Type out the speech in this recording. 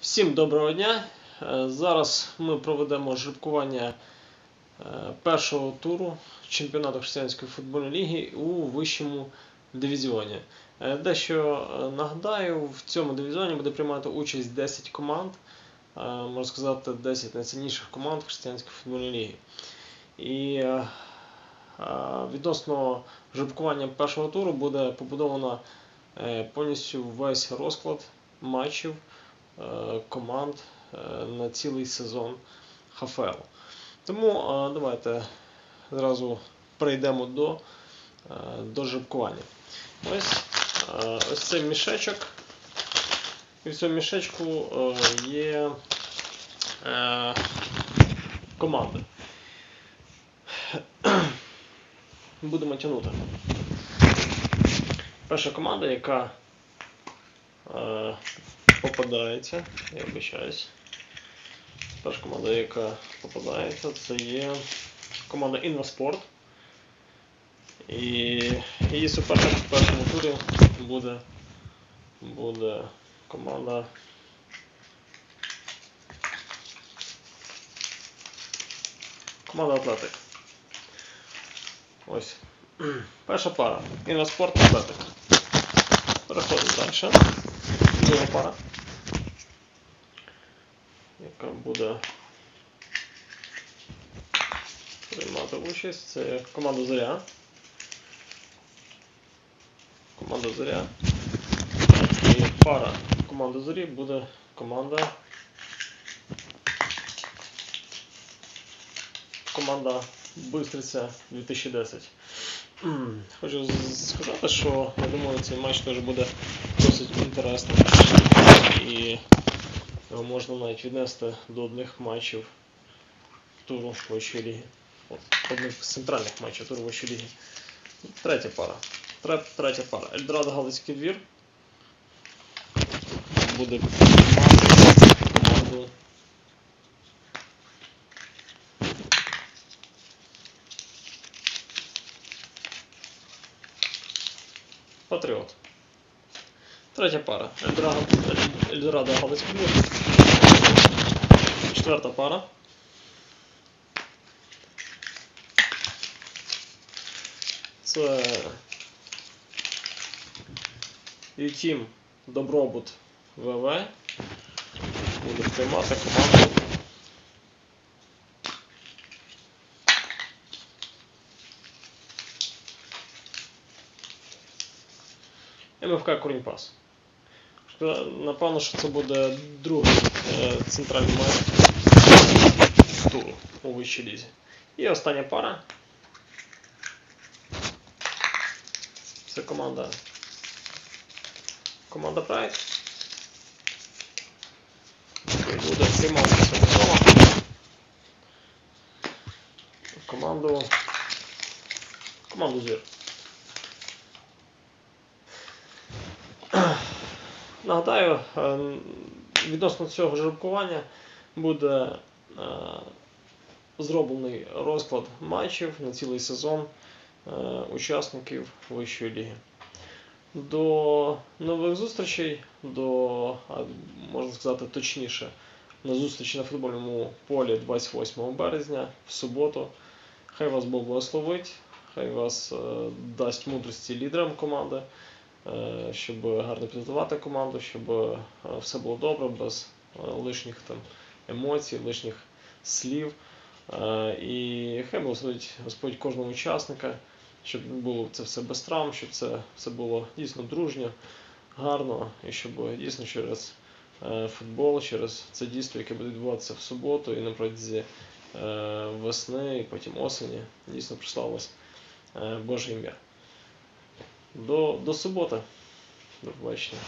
Всім доброго дня. Е, Зараз ми проведемо жеребкування е, першого туру чемпіонату Християнської футбольної ліги у вищому дивізіоні. Е, Дещо нагадаю, в цьому дивізіоні буде приймати участь 10 команд, можна сказати, 10 найсильніших команд Християнської футбольної ліги. І відносно жеребкування першого туру буде побудовано повністю весь розклад матчів команд е, на цілий сезон ХФЛ. Тому е, давайте зразу перейдемо до, е, до жеребкування. Ось, е, ось цей мішечок. І в цьому мішечку е, є е, команди. Будемо тягнути. Перша команда, яка е, попадається, я вибачаюсь. Перша команда, яка попадається, це є команда Інваспорт. І її суперник в першому турі буде, буде команда. Команда Атлетик. Ось. Перша пара. Інваспорт Атлетик. Переходимо далі. Друга пара. Яка буде приймати участь. Це команда Зоря. Команда Зоря. І пара команди Зорі буде команда. Команда Бистриця 2010. Хочу сказати, що я думаю, цей матч теж буде досить інтересним. І його можна навіть віднести до одних матчів туру вищої ліги. Одних з центральних матчів туру вищої ліги. Третя пара. Третя пара. Ельдорадо Галицький двір. Буде команду. Патріот. Третя пара. Ельдорадо, Галицький. Четверта пара. Це Ютім Добробут ВВ буде приймати команду. МФК Коріньпас. Напевно, що це буде другий е, центральний матч туру у вищій лізі. І остання пара. Це команда. Команда Pride. Який буде приймати цього кола. Команду. Команду Зір. Нагадаю, е, відносно цього жеребкування буде е, зроблений розклад матчів на цілий сезон е, учасників Вищої ліги. До нових зустрічей, до, можна сказати точніше, на зустрічі на футбольному полі 28 березня в суботу. Хай вас Бог благословить, хай вас дасть мудрості лідерам команди, щоб гарно підготувати команду, щоб е, все було добре, без е, лишніх там емоцій, лишніх слів. Е, І хай благословить Господь кожного учасника, щоб було це все без травм, щоб це все було дійсно дружньо, гарно, і щоб дійсно через е, футбол, через це дійство, яке буде відбуватися в суботу і на протязі е, весни, і потім осені, дійсно прославилось е, Боже ім'я. До, до суботи. До побачення.